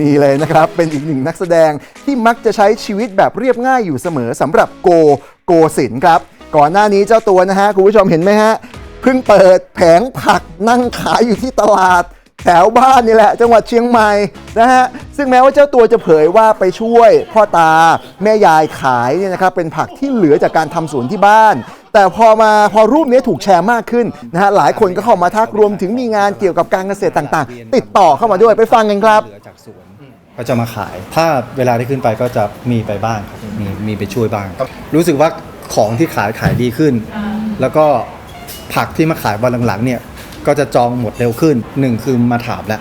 นี่เลยนะครับ เป็นอีกหนึ่งนักแสดงที่มักจะใช้ชีวิตแบบเรียบง่ายอยู่เสมอสำหรับโกโกศินครับ ก่อนหน้านี้เจ้าตัวนะฮะ คุณผู้ชมเห็นไหมฮะ เพิ่งเปิดแผงผักนั่งขายอยู่ที่ตลาด แถวบ้านนี่แหละ จังหวัดเชียงใหม่นะฮะ ซึ่งแม้ว่าเจ้าตัวจะเผยว่าไปช่วย พ่อตาแม่ยายขายเนี่ยนะครับเป็นผักที่เหลือจากการทำสวนที่บ้านแต่พอมาพอรูปนี้ถูกแชร์มากขึ้นนะฮะหลายคนก็เข้ามาทักรวมถึงมีงานเกี่ยวกับการเกษตรต่างๆ ติดต่อเข้ามาด้วยไปฟังกันครับเหลือจา กสวนก็จะมาขาย ถ้าเวลาที่ขึ้นไปก็จะมีไปบ้างครับมีมีไปช่วยบ้าง รู้สึกว่าของที่ขายขายดีขึ้น แล้วก็ผักที่มาขายวันหลังๆเนี่ยก็จะจองหมดเร็วขึ้นหนึ่งคือมาถามแล้ว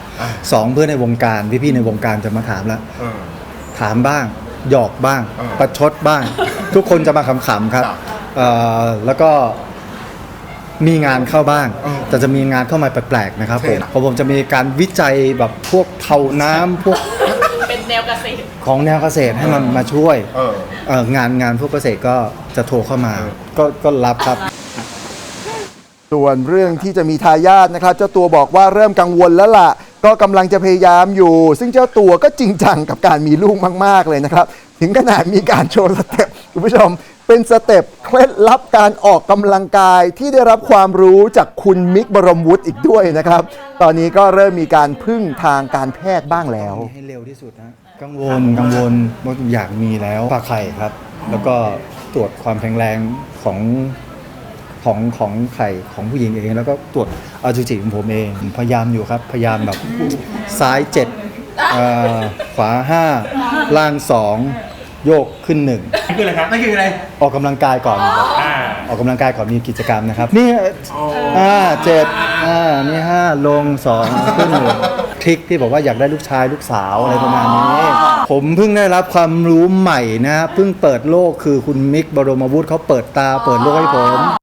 สองเพื่อนในวงการพี่ๆในวงการจะมาถามแล้วถามบ้าง หยอกบ้าง ประชดบ้าง ทุกคนจะมาขำๆครับเอ่อแล้วก็มีงานเข้าบ้าง แต่จะมีงานเข้ามาแปลกๆนะครับผมเพราะผมจะมีการวิจัยแบบพวกเทาน้ำพวกเป็น แนวเกษตรของแนวเกษตรให้มันมาช่วยเอ่องานงานพวกเกษตรก็จะโทรเข้ามา ก็ก็รับครับ ส่วนเรื่องที่จะมีทายาทนะครับเจ้าตัวบอกว่าเริ่มกังวลแล้วล่ะ ก็กำลังจะพยายามอยู่ ซึ่งเจ้าตัวก็จริงจังกับการมีลูกมาก ๆ เลยนะครับ ถึงขนาดมีการโชว์สเต็ปคุณผู้ชม เป็นสเต็ปเคล็ดลับการออกกำลังกายที่ได้รับความรู้จากคุณมิกบรมวุฒิอีกด้วยนะครับ ตอนนี้ก็เริ่มมีการพึ่งทางการแพทย์บ้างแล้ว ให้เร็วที่สุดนะกังวลกังวลว่าอยากมีแล้วฝากไข่ครับ แล้วก็ตรวจความแข็งแรงของของของไข่ของผู้หญิงเอง แล้วก็ตรวจอสุจิของผมเอง พยายามอยู่ครับ พยายามแบบซ้ายเจ็ดขวาห้าล่างสอง โยกขึ้นหนึ่งนั่นคืออะไรครับนั่นคืออะไรออกกำลังกายก่อนครับอ่า ออกกำลังกายก่อนมีกิจกรรมนะครับ นี่อ่าเจ็ดอ่านี่ห้าลงสองขึ้นหนึ่งทริคที่บอกว่าอยากได้ลูกชายลูกสาวอะไรประมาณนี้ ผมเพิ่งได้รับความรู้ใหม่นะเพิ่งเปิดโลกคือคุณมิกบรมวุฒิเขาเปิดตาเปิดโลกให้ผม